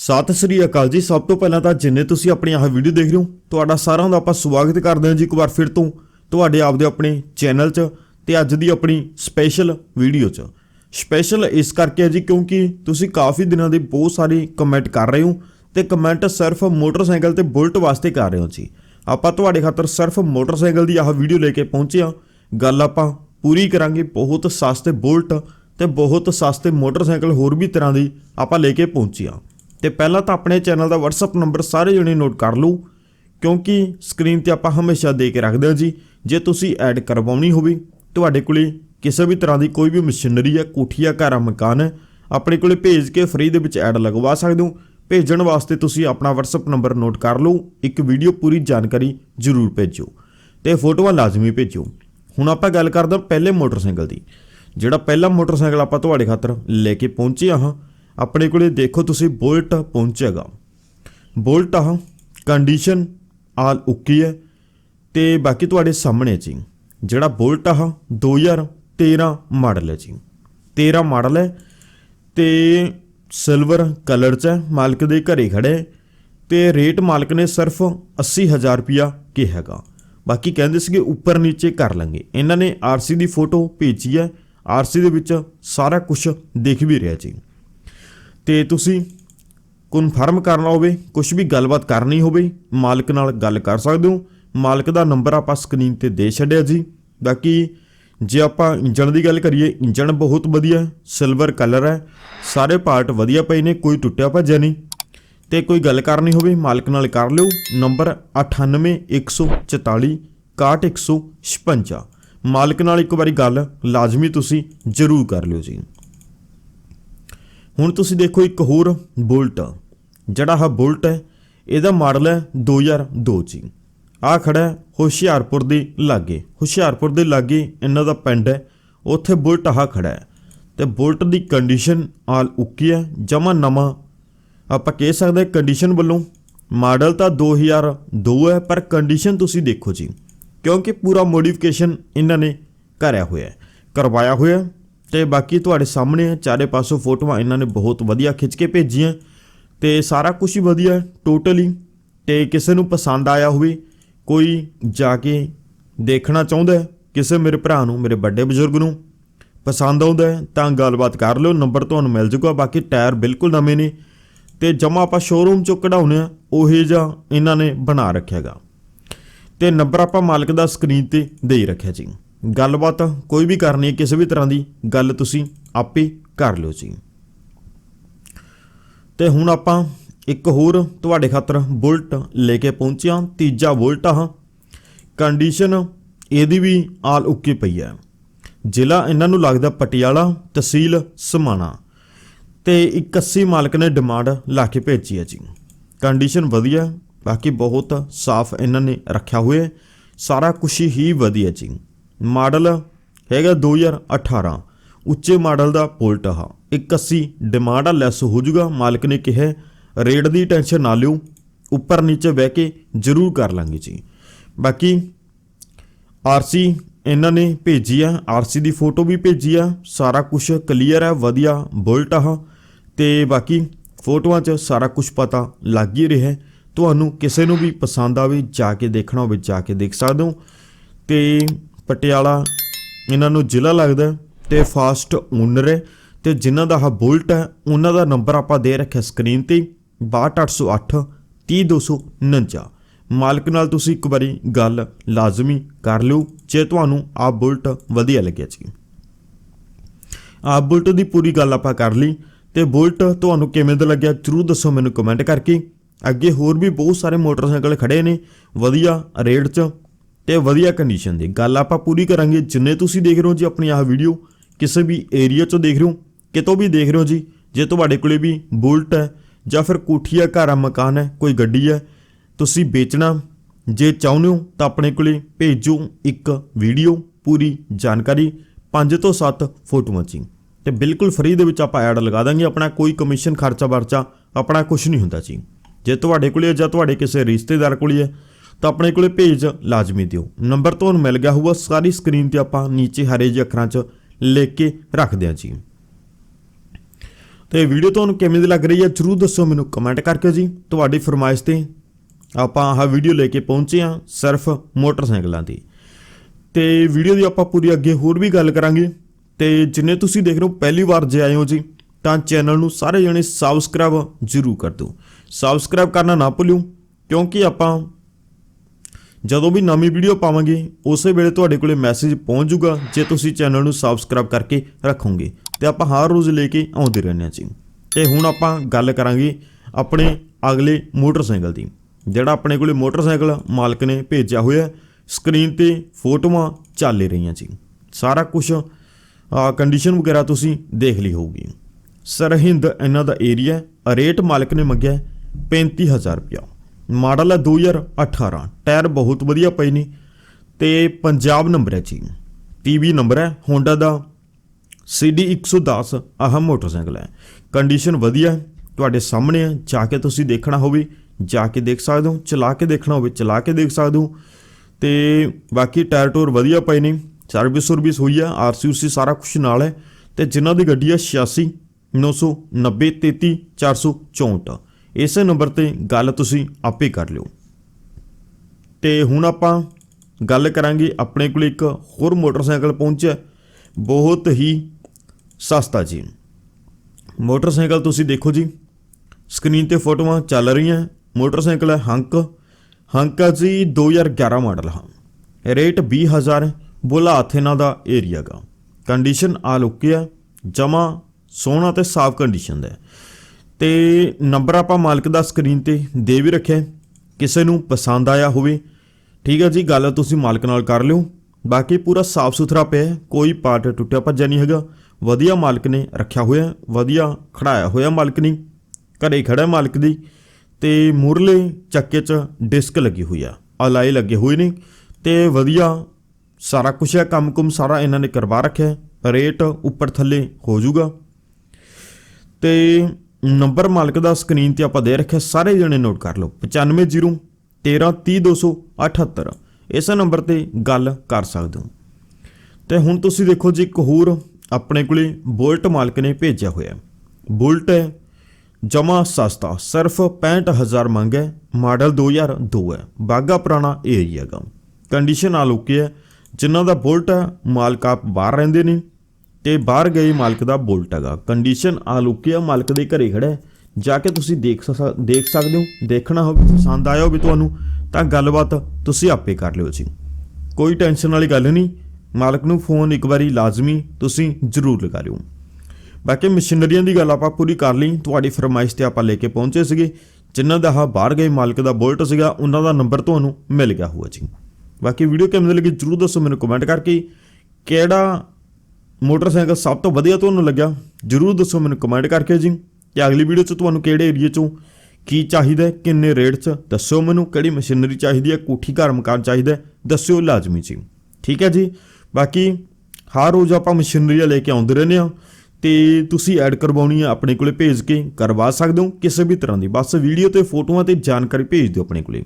ਸਤਿ ਸ੍ਰੀ ਅਕਾਲ ਜੀ। ਸਭ ਤੋਂ ਪਹਿਲਾਂ ਤਾਂ ਜਿੰਨੇ ਤੁਸੀਂ ਆਪਣੀ ਆਹ ਵੀਡੀਓ ਦੇਖ ਰਹੇ ਹੋ, ਤੁਹਾਡਾ ਸਾਰਿਆਂ ਦਾ ਆਪਾਂ ਸਵਾਗਤ ਕਰਦੇ ਹਾਂ ਜੀ ਇੱਕ ਵਾਰ ਫਿਰ ਤੋਂ ਤੁਹਾਡੇ ਆਪਦੇ ਆਪਣੇ ਚੈਨਲ 'ਚ ਤੇ ਅੱਜ ਦੀ ਆਪਣੀ ਸਪੈਸ਼ਲ ਵੀਡੀਓ 'ਚ। ਸਪੈਸ਼ਲ ਇਸ ਕਰਕੇ ਹੈ ਜੀ ਕਿਉਂਕਿ ਤੁਸੀਂ ਕਾਫੀ ਦਿਨਾਂ ਦੇ ਬਹੁਤ ਸਾਰੇ ਕਮੈਂਟ ਕਰ ਰਹੇ ਹੋ ਤੇ ਕਮੈਂਟ ਸਿਰਫ ਮੋਟਰਸਾਈਕਲ ਤੇ ਬੁਲਟ ਵਾਸਤੇ ਕਰ ਰਹੇ ਹੋ ਜੀ। ਆਪਾਂ ਤੁਹਾਡੇ ਖਾਤਰ ਸਿਰਫ ਮੋਟਰਸਾਈਕਲ ਦੀ ਆਹ ਵੀਡੀਓ ਲੈ ਕੇ ਪਹੁੰਚੇ ਹਾਂ। ਗੱਲ ਆਪਾਂ ਪੂਰੀ ਕਰਾਂਗੇ ਬਹੁਤ ਸਸਤੇ ਬੁਲਟ ਤੇ ਬਹੁਤ ਸਸਤੇ ਮੋਟਰਸਾਈਕਲ ਹੋਰ ਵੀ ਤਰ੍ਹਾਂ ਦੀ ਆਪਾਂ ਲੈ ਕੇ ਪਹੁੰਚੇ ਹਾਂ। ਤੇ ਪਹਿਲਾਂ ਤਾਂ ਆਪਣੇ ਚੈਨਲ ਦਾ WhatsApp ਨੰਬਰ ਸਾਰੇ ਜਣੇ ਨੋਟ ਕਰ ਲਓ, ਕਿਉਂਕਿ ਸਕਰੀਨ ਤੇ ਆਪਾਂ ਹਮੇਸ਼ਾ ਦੇ ਕੇ ਰੱਖਦੇ ਹਾਂ ਜੀ। ਜੇ ਤੁਸੀਂ ਐਡ ਕਰਵਾਉਣੀ ਹੋਵੇ, ਤੁਹਾਡੇ ਕੋਲੇ ਕਿਸੇ ਵੀ ਤਰ੍ਹਾਂ ਦੀ ਕੋਈ ਵੀ ਮਸ਼ੀਨਰੀ ਹੈ ਕੋਠੀਆ ਘਰ ਆ, ਮਕਾਨ ਹੈ ਆਪਣੇ ਕੋਲੇ ਭੇਜ ਕੇ ਫ੍ਰੀ ਦੇ ਵਿੱਚ ਐਡ ਲਗਵਾ ਸਕਦੇ ਹੋ। ਭੇਜਣ ਵਾਸਤੇ ਤੁਸੀਂ ਆਪਣਾ WhatsApp ਨੰਬਰ ਨੋਟ ਕਰ ਲਓ, ਇੱਕ ਵੀਡੀਓ ਪੂਰੀ ਜਾਣਕਾਰੀ ਜ਼ਰੂਰ ਭੇਜੋ ਤੇ ਫੋਟੋਆਂ ਲਾਜ਼ਮੀ ਭੇਜੋ ਹੁਣ ਆਪਾਂ ਗੱਲ ਕਰਦੇ ਹਾਂ ਪਹਿਲੇ ਮੋਟਰਸਾਈਕਲ ਦੀ, ਜਿਹੜਾ ਪਹਿਲਾ ਮੋਟਰਸਾਈਕਲ ਆਪਾਂ ਤੁਹਾਡੇ ਖਾਤਰ ਲੈ ਕੇ ਪਹੁੰਚੇ ਹਾਂ ਆਪਣੇ ਕੋਲੇ ਦੇਖੋ ਤੁਸੀਂ ਬੁਲਟ ਪਹੁੰਚੇਗਾ ਬੁਲਟ ਆ ਕੰਡੀਸ਼ਨ ਆਲ ਓਕੇ ਹੈ ਤੇ ਬਾਕੀ ਤੁਹਾਡੇ ਸਾਹਮਣੇ ਹੈ ਜੀ। ਜਿਹੜਾ ਬੁਲਟ ਆ 2013 ਮਾਡਲ ਹੈ ਜੀ। 13 ਮਾਡਲ ਹੈ ਤੇ ਸਿਲਵਰ ਕਲਰ ਚ ਹੈ, ਮਾਲਕ ਦੇ ਘਰੇ ਖੜੇ ਹੈ ਤੇ ਰੇਟ ਮਾਲਕ ਨੇ ਸਿਰਫ 80000 ਰੁਪਿਆ ਕਿਹਾਗਾ ਬਾਕੀ ਕਹਿੰਦੇ ਸੀਗੇ ਉੱਪਰ ਨੀਚੇ ਕਰ ਲਾਂਗੇ। ਇਹਨਾਂ ਨੇ ਆਰਸੀ ਦੀ ਫੋਟੋ ਭੇਜੀ ਹੈ। ਆਰਸੀ ਦੇ ਵਿੱਚ ਸਾਰਾ ਕੁਝ ਦਿਖ ਵੀ ਰਿਹਾ ਜੀ। ਤੇ ਤੁਸੀਂ ਕਨਫਰਮ ਕਰਨਾ ਹੋਵੇ ਕੁਝ ਵੀ ਗੱਲਬਾਤ ਕਰਨੀ ਹੋਵੇ, ਮਾਲਕ ਨਾਲ ਗੱਲ ਕਰ ਸਕਦੇ ਹੋ। ਮਾਲਕ ਦਾ ਨੰਬਰ ਆਪਾਂ ਸਕਰੀਨ ਤੇ ਦੇ ਛੱਡਿਆ ਜੀ। ਬਾਕੀ ਜੇ ਆਪਾਂ ਇੰਜਣ ਦੀ ਗੱਲ ਕਰੀਏ, ਇੰਜਣ ਬਹੁਤ ਵਧੀਆ ਸਿਲਵਰ ਕਲਰ ਹੈ। ਸਾਰੇ ਪਾਰਟ ਵਧੀਆ ਪਏ ਨੇ, ਕੋਈ ਟੁੱਟਿਆ ਭੱਜਿਆ ਨਹੀਂ। ਤੇ ਕੋਈ ਗੱਲ ਕਰਨੀ ਹੋਵੇ, ਮਾਲਕ ਨਾਲ ਕਰ ਲਿਓ। ਨੰਬਰ 98144 61156 ਮਾਲਕ ਨਾਲ ਇੱਕ ਵਾਰੀ ਗੱਲ ਲਾਜ਼ਮੀ ਤੁਸੀਂ ਜ਼ਰੂਰ ਕਰ ਲਿਓ ਜੀ। ਹੁਣ ਤੁਸੀਂ ਦੇਖੋ ਇੱਕ ਹੋਰ ਬੁਲਟ, ਜਿਹੜਾ ਆ ਬੁਲਟ ਹੈ, ਇਹਦਾ ਮਾਡਲ ਹੈ 2002 ਜੀ ਆ ਖੜਾ ਹੈ ਹੁਸ਼ਿਆਰਪੁਰ ਦੇ ਲਾਗੇ। ਹੁਸ਼ਿਆਰਪੁਰ ਦੇ ਲਾਗੇ ਇਹਨਾਂ ਦਾ ਪਿੰਡ ਹੈ, ਉੱਥੇ ਬੁਲਟ ਆ ਖੜਾ ਹੈ। ਤੇ ਬੁਲਟ ਦੀ ਕੰਡੀਸ਼ਨ ਆਲ ਓਕੇ ਹੈ, ਜਮਾ ਨਵਾਂ। ਆਪਾਂ ਕਹਿ ਸਕਦੇ ਕੰਡੀਸ਼ਨ ਵੱਲੋਂ ਮਾਡਲ ਤਾਂ 2002 ਹੈ, ਪਰ ਕੰਡੀਸ਼ਨ ਤੁਸੀਂ ਦੇਖੋ ਜੀ, ਕਿਉਂਕਿ ਪੂਰਾ ਮੋਡੀਫਿਕੇਸ਼ਨ ਇਹਨਾਂ ਨੇ ਕਰਿਆ ਹੋਇਆ ਕਰਵਾਇਆ ਹੋਇਆ ਤੇ ਬਾਕੀ ਤੁਹਾਡੇ ਸਾਹਮਣੇ ਹੈ ਚਾਰੇ ਪਾਸੋਂ ਫੋਟੋਆਂ ਇਹਨਾਂ ਨੇ ਬਹੁਤ ਵਧੀਆ ਖਿੱਚ ਕੇ ਭੇਜੀਆਂ। ਤੇ ਸਾਰਾ ਕੁਝ ਹੀ ਵਧੀਆ ਟੋਟਲੀ ਤੇ ਕਿਸੇ ਨੂੰ ਪਸੰਦ ਆਇਆ ਹੋਵੇ, ਕੋਈ ਜਾ ਕੇ ਦੇਖਣਾ ਚਾਹੁੰਦਾ ਹੈ, ਕਿਸੇ ਮੇਰੇ ਭਰਾ ਨੂੰ, ਮੇਰੇ ਵੱਡੇ ਬਜ਼ੁਰਗ ਨੂੰ ਪਸੰਦ ਆਉਂਦਾ ਹੈ, ਤਾਂ ਗੱਲਬਾਤ ਕਰ ਲਿਓ, ਨੰਬਰ ਤੁਹਾਨੂੰ ਮਿਲ ਜੂਗਾ, ਬਾਕੀ ਟਾਇਰ ਬਿਲਕੁਲ ਨਵੇਂ ਨੇ। ਤੇ ਜਮਾ ਆਪਾਂ ਸ਼ੋਰੂਮ ਚੋਂ ਕਢਾਉਨੇ ਆ, ਉਹੇ ਜਿਹਾ ਇਹਨਾਂ ਨੇ ਬਣਾ ਰੱਖਿਆਗਾ ਤੇ ਨੰਬਰ ਆਪਾਂ ਮਾਲਕ ਦਾ ਸਕਰੀਨ ਤੇ ਦੇ ਹੀ ਰੱਖਿਆ ਜੀ। ਗੱਲਬਾਤ ਕੋਈ ਵੀ ਕਰਨੀ ਹੈ, ਕਿਸੇ ਵੀ ਤਰ੍ਹਾਂ ਦੀ ਗੱਲ ਤੁਸੀਂ ਆਪੇ ਕਰ ਲਿਓ ਜੀ। ਤੇ ਹੁਣ ਆਪਾਂ ਇੱਕ ਹੋਰ ਤੁਹਾਡੇ ਖਾਤਰ ਬੁਲਟ ਲੈ ਕੇ ਪਹੁੰਚਿਆ ਤੀਜਾ ਬੁਲਟ ਆ। ਕੰਡੀਸ਼ਨ ਇਹਦੀ ਵੀ ਆਲ ਓਕੇ ਪਈ ਹੈ। ਜ਼ਿਲ੍ਹਾ ਇਹਨਾਂ ਨੂੰ ਲੱਗਦਾ ਪਟਿਆਲਾ, ਤਹਿਸੀਲ ਸਮਾਣਾ। ਤੇ 81 ਮਾਲਕ ਨੇ ਡਿਮਾਂਡ ਲਾ ਕੇ ਭੇਜੀ ਹੈ ਜੀ। ਕੰਡੀਸ਼ਨ ਵਧੀਆ, ਬਾਕੀ ਬਹੁਤ ਸਾਫ਼ ਇਹਨਾਂ ਨੇ ਰੱਖਿਆ ਹੋਇਆ ਸਾਰਾ ਕੁਝ ਹੀ ਵਧੀਆ ਜੀ। ਮਾਡਲ ਹੈਗਾ 2018 ਉੱਚੇ ਮਾਡਲ ਦਾ ਬੁਲਟ ਆ। 81 ਡਿਮਾਂਡ ਆ, ਲੈਸ ਹੋ ਜਾਊਗਾ ਮਾਲਕ ਨੇ ਕਿਹਾ, ਰੇਟ ਦੀ ਟੈਨਸ਼ਨ ਨਾ ਲਿਓ। ਉੱਪਰ ਨੀਚੇ ਬਹਿ ਕੇ ਜ਼ਰੂਰ ਕਰ ਲਾਂਗੇ ਜੀ। ਬਾਕੀ ਆਰਸੀ ਇਹਨਾਂ ਨੇ ਭੇਜੀ ਆ। ਆਰਸੀ ਦੀ ਫੋਟੋ ਵੀ ਭੇਜੀ ਆ। ਸਾਰਾ ਕੁਝ ਕਲੀਅਰ ਹੈ ਵਧੀਆ ਬੁਲਟ ਆ। ਤੇ ਬਾਕੀ ਫੋਟੋਆਂ 'ਚ ਸਾਰਾ ਕੁਝ ਪਤਾ ਲੱਗ ਹੀ ਰਿਹਾ। ਤੁਹਾਨੂੰ ਕਿਸੇ ਨੂੰ ਵੀ ਪਸੰਦ ਆਵੇ, ਜਾ ਕੇ ਦੇਖਣਾ ਹੋਵੇ, ਜਾ ਕੇ ਦੇਖ ਸਕਦੇ ਹੋ। ਤੇ ਪਟਿਆਲਾ, ਇਹਨਾਂ ਨੂੰ ਜ਼ਿਲ੍ਹਾ ਲੱਗਦਾ ਹੈ ਤੇ ਫਾਸਟ ਓਨਰ ਹੈ ਤੇ ਜਿਨ੍ਹਾਂ ਦਾ ਆਹ ਬੁਲਟ ਹੈ, ਉਹਨਾਂ ਦਾ ਨੰਬਰ ਆਪਾਂ ਦੇ ਰੱਖਿਆ ਸਕਰੀਨ ਤੇ 62808 30249 ਮਾਲਕ ਨਾਲ ਤੁਸੀਂ ਇੱਕ ਵਾਰੀ ਗੱਲ ਲਾਜ਼ਮੀ ਕਰ ਲਿਓ, ਜੇ ਤੁਹਾਨੂੰ ਆਹ ਬੁਲਟ ਵਧੀਆ ਲੱਗਿਆ ਜੀ। ਆਹ ਬੁਲਟ ਦੀ ਪੂਰੀ ਗੱਲ ਆਪਾਂ ਕਰ ਲਈ ਤੇ ਬੁਲਟ ਤੁਹਾਨੂੰ ਕਿਵੇਂ ਦਾ ਲੱਗਿਆ ਜਰੂਰ ਦੱਸੋ ਮੈਨੂੰ ਕਮੈਂਟ ਕਰਕੇ। ਅੱਗੇ ਹੋਰ ਵੀ ਬਹੁਤ ਸਾਰੇ ਮੋਟਰਸਾਈਕਲ ਖੜੇ ਨੇ, ਵਧੀਆ ਰੇਟ 'ਚ ਤੇ ਵਧੀਆ ਕੰਡੀਸ਼ਨ ਦੇ। ਗੱਲ ਆਪਾਂ ਪੂਰੀ ਕਰਾਂਗੇ। ਜਿੰਨੇ ਤੁਸੀਂ ਦੇਖ ਰਹੇ ਹੋ ਜੀ ਆਪਣੀ ਆਹ ਵੀਡੀਓ ਕਿਸੇ ਵੀ ਏਰੀਆ 'ਚੋਂ ਦੇਖ ਰਹੇ ਹੋ, ਕਿਤੋਂ ਵੀ ਦੇਖ ਰਹੇ ਹੋ ਜੀ, ਜੇ ਤੁਹਾਡੇ ਕੋਲੇ ਵੀ ਬੁਲਟ ਹੈ, ਜਾਂ ਫਿਰ ਕੋਠੀਆ, ਘਰ ਆ, ਮਕਾਨ ਹੈ, ਕੋਈ ਗੱਡੀ ਹੈ, ਤੁਸੀਂ ਵੇਚਣਾ, ਜੇ ਚਾਹੁੰਦੇ ਹੋ ਤਾਂ ਆਪਣੇ ਕੋਲੇ ਭੇਜੋ ਇੱਕ ਵੀਡੀਓ ਪੂਰੀ ਜਾਣਕਾਰੀ 5 ਤੋਂ 7 ਫੋਟੋਆਂ ਚ ਤੇ ਬਿਲਕੁਲ ਫ੍ਰੀ ਦੇ ਵਿੱਚ ਆਪਾਂ ਐਡ ਲਗਾ ਦਾਂਗੇ। ਆਪਣਾ ਕੋਈ ਕਮਿਸ਼ਨ ਖਰਚਾ ਵਰਚਾ ਆਪਣਾ ਕੁਝ ਨਹੀਂ ਹੁੰਦਾ ਜੀ। ਜੇ ਤੁਹਾਡੇ ਕੋਲੇ ਜਾਂ ਤੁਹਾਡੇ ਕਿਸੇ ਰਿਸ਼ਤੇਦਾਰ ਕੋਲੇ ਹੈ ਤਾਂ ਆਪਣੇ ਕੋਲੇ ਭੇਜ ਲਾਜ਼ਮੀ ਦਿਓ। ਨੰਬਰ ਤੁਹਾਨੂੰ ਮਿਲ ਗਿਆ ਹੋਊਗਾ, ਸਾਰੀ ਸਕਰੀਨ ਤੇ ਆਪਾਂ ਨੀਚੇ ਹਰੇ ਜਿਹੇ ਅੱਖਰਾਂ 'ਚ ਲਿਖ ਕੇ ਰੱਖ ਦਿਆਂ ਜੀ। ਤੇ ਵੀਡੀਓ ਤੁਹਾਨੂੰ ਕਿਵੇਂ ਦੀ ਲੱਗ ਰਹੀ ਹੈ, ਜਰੂਰ ਦੱਸੋ ਮੈਨੂੰ ਕਮੈਂਟ ਕਰਕੇ ਜੀ। ਤੁਹਾਡੀ ਫਰਮਾਇਸ਼ ਤੇ ਆਪਾਂ ਆਹ ਵੀਡੀਓ ਲੈ ਕੇ ਪਹੁੰਚੇ ਹਾਂ ਸਿਰਫ ਮੋਟਰਸਾਈਕਲਾਂ ਦੀ ਤੇ ਵੀਡੀਓ ਦੀ ਆਪਾਂ ਪੂਰੀ ਅੱਗੇ ਹੋਰ ਵੀ ਗੱਲ ਕਰਾਂਗੇ। ਤੇ ਜਿੰਨੇ ਤੁਸੀਂ ਦੇਖ ਰਹੇ ਹੋ, ਪਹਿਲੀ ਵਾਰ ਜੇ ਆਏ ਹੋ ਜੀ, ਤਾਂ ਚੈਨਲ ਨੂੰ ਸਾਰੇ ਜਣੇ ਸਬਸਕ੍ਰਾਈਬ ਜ਼ਰੂਰ ਕਰ ਦਿਓ। ਸਬਸਕ੍ਰਾਈਬ ਕਰਨਾ ਨਾ ਭੁੱਲਿਓ, ਕਿਉਂਕਿ ਆਪਾਂ ਜਦੋਂ ਵੀ ਨਵੀਂ ਵੀਡੀਓ ਪਾਵਾਂਗੇ, ਉਸੇ ਵੇਲੇ ਤੁਹਾਡੇ ਕੋਲੇ ਮੈਸੇਜ ਪਹੁੰਚ ਜਾਊਗਾ, ਜੇ ਤੁਸੀਂ ਚੈਨਲ ਨੂੰ ਸਬਸਕ੍ਰਾਈਬ ਕਰਕੇ ਰੱਖੋਗੇ। ਤੇ ਆਪਾਂ ਹਰ ਰੋਜ਼ ਲੈ ਕੇ ਆਉਂਦੇ ਰਹਿੰਦੇ ਹਾਂ ਜੀ। ਤੇ ਹੁਣ ਆਪਾਂ ਗੱਲ ਕਰਾਂਗੇ ਆਪਣੇ ਅਗਲੇ ਮੋਟਰਸਾਈਕਲ ਦੀ, ਜਿਹੜਾ ਆਪਣੇ ਕੋਲੇ ਮੋਟਰਸਾਈਕਲ ਮਾਲਕ ਨੇ ਭੇਜਿਆ ਹੋਇਆ ਸਕਰੀਨ ਤੇ ਫੋਟੋਆਂ ਚੱਲ ਰਹੀਆਂ ਜੀ। ਸਾਰਾ ਕੁਝ ਕੰਡੀਸ਼ਨ ਵਗੈਰਾ ਤੁਸੀਂ ਦੇਖ ਲਈ ਹੋਊਗੀ। ਸਰਹਿੰਦ ਇਹਨਾਂ ਦਾ ਏਰੀਆ ਰੇਟ ਮਾਲਕ ਨੇ ਮੰਗਿਆ ਹੈ 35000 ਰੁਪਇਆ। ਮਾਡਲ ਹੈ 2018 ਟਾਇਰ ਬਹੁਤ ਵਧੀਆ ਪਏ ਨੇ ਤੇ ਪੰਜਾਬ ਨੰਬਰ ਹੈ ਜੀ ਪੀਬੀ ਨੰਬਰ ਹੈ ਹੋਂਡਾ ਦਾ। CD 110 ਆਹ ਮੋਟਰਸਾਈਕਲ ਹੈ। ਕੰਡੀਸ਼ਨ ਵਧੀਆ ਹੈ, ਤੁਹਾਡੇ ਸਾਹਮਣੇ ਹੈ, ਜਾ ਕੇ ਤੁਸੀਂ ਦੇਖਣਾ ਹੋਵੇ, ਜਾ ਕੇ ਦੇਖ ਸਕਦੇ ਹੋ, ਚਲਾ ਕੇ ਦੇਖਣਾ ਹੋਵੇ, ਚਲਾ ਕੇ ਦੇਖ ਸਕਦੇ ਹੋ। ਤੇ ਬਾਕੀ ਟਾਇਰ ਟੋਰ ਵਧੀਆ ਪਏ ਨੇ ਸਰਵਿਸ ਸਰਵਿਸ ਹੋਈ ਆ ਆਰਸੀਯੂਸੀ ਸਾਰਾ ਕੁਝ ਨਾਲ ਹੈ। ਤੇ ਜਿਨ੍ਹਾਂ ਦੀ ਗੱਡੀ ਹੈ 86 990 33 464 ਇਸੇ ਨੰਬਰ ਤੇ ਗੱਲ ਤੁਸੀਂ ਆਪੇ ਕਰ ਲਿਓ। ਤੇ ਹੁਣ ਆਪਾਂ ਗੱਲ ਕਰਾਂਗੇ ਆਪਣੇ ਕੋਲ ਇੱਕ ਹੋਰ ਮੋਟਰਸਾਈਕਲ ਪਹੁੰਚਿਆ। ਬਹੁਤ ਹੀ ਸਸਤਾ ਜੀ। ਮੋਟਰਸਾਈਕਲ ਤੁਸੀਂ ਦੇਖੋ ਜੀ। ਸਕਰੀਨ ਤੇ ਫੋਟੋਆਂ ਚੱਲ ਰਹੀਆਂ। ਮੋਟਰਸਾਈਕਲ ਹੈ ਹੰਕ। ਹੰਕ ਹੈ ਜੀ 2011 ਮਾਡਲ ਹਾਂ। ਰੇਟ 20000 ਹੈ ਬੁਲਾਥ ਇਹਨਾਂ ਦਾ ਏਰੀਆ ਗਾ। ਕੰਡੀਸ਼ਨ ਆ ਲੁੱਕੀ ਆ। ਜਮਾ ਸੋਹਣਾ ਤੇ ਸਾਫ਼ ਕੰਡੀਸ਼ਨ ਦਾ ਹੈ। ਤੇ ਨੰਬਰ ਆਪਾਂ ਮਾਲਕ ਦਾ ਸਕਰੀਨ ਤੇ ਦੇ ਵੀ ਰੱਖਿਆ ਕਿਸੇ ਨੂੰ ਪਸੰਦ ਆਇਆ ਹੋਵੇ, ਠੀਕ ਹੈ ਜੀ, ਗੱਲ ਤੁਸੀਂ ਮਾਲਕ ਨਾਲ ਕਰ ਲਿਓ। ਬਾਕੀ ਪੂਰਾ ਸਾਫ਼ ਸੁਥਰਾ ਪਿਆ ਕੋਈ ਪਾਰਟ ਟੁੱਟਿਆ ਭੱਜਿਆ ਨਹੀਂ ਹੈਗਾ। ਵਧੀਆ ਮਾਲਕ ਨੇ ਰੱਖਿਆ ਹੋਇਆ ਵਧੀਆ ਖੜਾਇਆ ਹੋਇਆ ਮਾਲਕ ਨੇ। ਘਰੇ ਖੜਾ ਹੈ ਮਾਲਕ ਦੀ। ਤੇ ਮੁਰਲੇ ਚੱਕੇ 'ਚ ਡਿਸਕ ਲੱਗੀ ਹੋਈ ਆ ਅਲਾਈ ਲੱਗੇ ਹੋਏ ਨੇ। ਤੇ ਵਧੀਆ ਸਾਰਾ ਕੁਝ ਹੈ ਕੰਮ ਕੁਮ ਸਾਰਾ ਇਹਨਾਂ ਨੇ ਕਰਵਾ ਰੱਖਿਆ ਰੇਟ ਉੱਪਰ ਥੱਲੇ ਹੋ ਜਾਊਗਾ। ਤੇ ਨੰਬਰ ਮਾਲਕ ਦਾ ਸਕਰੀਨ ਤੇ ਆਪਾਂ ਦੇ ਰੱਖਿਆ, ਸਾਰੇ ਜਣੇ ਨੋਟ ਕਰ ਲਓ। 9501 1330278 ਇਸ ਨੰਬਰ ਤੇ ਗੱਲ ਕਰ ਸਕਦੇ ਹੋ। ਤੇ ਹੁਣ ਤੁਸੀਂ ਦੇਖੋ ਜੀ, ਇੱਕ ਹੋਰ ਆਪਣੇ ਕੋਲੇ ਬੋਲਟ ਮਾਲਕ ਨੇ ਭੇਜਿਆ ਹੋਇਆ। ਹੈ। ਬੁਲਟ ਹੈ ਜਮਾ ਸਸਤਾ, ਸਿਰਫ 65000 ਮੰਗ ਹੈ, ਮਾਡਲ 2002 ਹੈ। ਬਾਗਾ ਪੁਰਾਣਾ ਏਰੀਆ ਗਾ ਕੰਡੀਸ਼ਨ ਆ ਲੁਕੀ ਹੈ, ਜਿਨ੍ਹਾਂ ਦਾ ਬੁਲਟ ਹੈ, ਮਾਲਕ ਆਪ ਬਾਹਰ ਰਹਿੰਦੇ ਨੇ। ਤੇ ਬਾਹਰ ਗਏ ਮਾਲਕ ਦਾ ਬੋਲਟ ਹੈਗਾ। ਕੰਡੀਸ਼ਨ ਆ ਮਾਲਕ ਦੇ ਘਰੇ ਖੜਾ ਜਾ ਕੇ ਤੁਸੀਂ ਦੇਖ ਸਕ- ਦੇਖ ਸਕਦੇ ਹੋ। ਦੇਖਣਾ ਹੋਵੇ, ਪਸੰਦ ਆਇਆ ਹੋਵੇ ਤੁਹਾਨੂੰ, ਤਾਂ ਗੱਲਬਾਤ ਤੁਸੀਂ ਆਪੇ ਕਰ ਲਿਓ ਜੀ। ਕੋਈ ਟੈਨਸ਼ਨ ਵਾਲੀ ਗੱਲ ਨਹੀਂ। ਮਾਲਕ ਨੂੰ ਫੋਨ ਇੱਕ ਵਾਰੀ ਲਾਜ਼ਮੀ ਤੁਸੀਂ ਜ਼ਰੂਰ ਲਗਾ ਲਿਓ। ਬਾਕੀ ਮਸ਼ੀਨਰੀਆਂ ਦੀ ਗੱਲ ਆਪਾਂ ਪੂਰੀ ਕਰ ਲਈ। ਤੁਹਾਡੀ ਫਰਮਾਇਸ਼ ਤੇ ਆਪਾਂ ਲੈ ਕੇ ਪਹੁੰਚੇ ਸੀਗੇ। ਜਿਨ੍ਹਾਂ ਦਾ ਆਹ ਬਾਹਰ ਗਏ ਮਾਲਕ ਦਾ ਬੋਲਟ ਸੀਗਾ, ਉਹਨਾਂ ਦਾ ਨੰਬਰ ਤੁਹਾਨੂੰ ਮਿਲ ਗਿਆ ਹੋਊਗਾ ਜੀ। ਬਾਕੀ ਵੀਡੀਓ ਕਿਵੇਂ ਦੀ ਲੱਗੀ ਜਰੂਰ ਦੱਸੋ ਮੈਨੂੰ ਕਮੈਂਟ ਕਰਕੇ। ਕਿਹੜਾ ਮੋਟਰਸਾਈਕਲ ਸਭ ਤੋਂ ਵਧੀਆ ਤੁਹਾਨੂੰ ਲੱਗਿਆ। ਜਰੂਰ ਦੱਸੋ ਮੈਨੂੰ ਕਮੈਂਟ ਕਰਕੇ ਜੀ। ਕਿ ਅਗਲੀ ਵੀਡੀਓ 'ਚ ਤੁਹਾਨੂੰ ਕਿਹੜੇ ਏਰੀਆ 'ਚੋਂ ਕੀ ਚਾਹੀਦਾ ਹੈ, ਕਿੰਨੇ ਰੇਟ 'ਚ ਦੱਸਿਓ ਮੈਨੂੰ ਕਿਹੜੀ ਮਸ਼ੀਨਰੀ ਚਾਹੀਦੀ ਹੈ ਕੋਠੀ ਘਰ ਮਕਾਨ ਚਾਹੀਦਾ ਦੱਸਿਓ ਲਾਜ਼ਮੀ ਜੀ। ਠੀਕ ਹੈ ਜੀ? ਬਾਕੀ ਹਰ ਰੋਜ਼ ਆਪਾਂ ਮਸ਼ੀਨਰੀਆਂ ਲੈ ਕੇ ਆਉਂਦੇ ਰਹਿੰਦੇ ਹਾਂ। ਤੇ ਤੁਸੀਂ ਐਡ ਕਰਵਾਉਣੀ ਹੈ ਆਪਣੇ ਕੋਲੇ ਭੇਜ ਕੇ ਕਰਵਾ ਸਕਦੇ ਹੋ। ਕਿਸੇ ਵੀ ਤਰ੍ਹਾਂ ਦੀ। ਬਸ ਵੀਡੀਓ ਤੇ ਫੋਟੋਆਂ ਤੇ ਜਾਣਕਾਰੀ ਭੇਜ ਦਿਓ ਆਪਣੇ ਕੋਲੇ।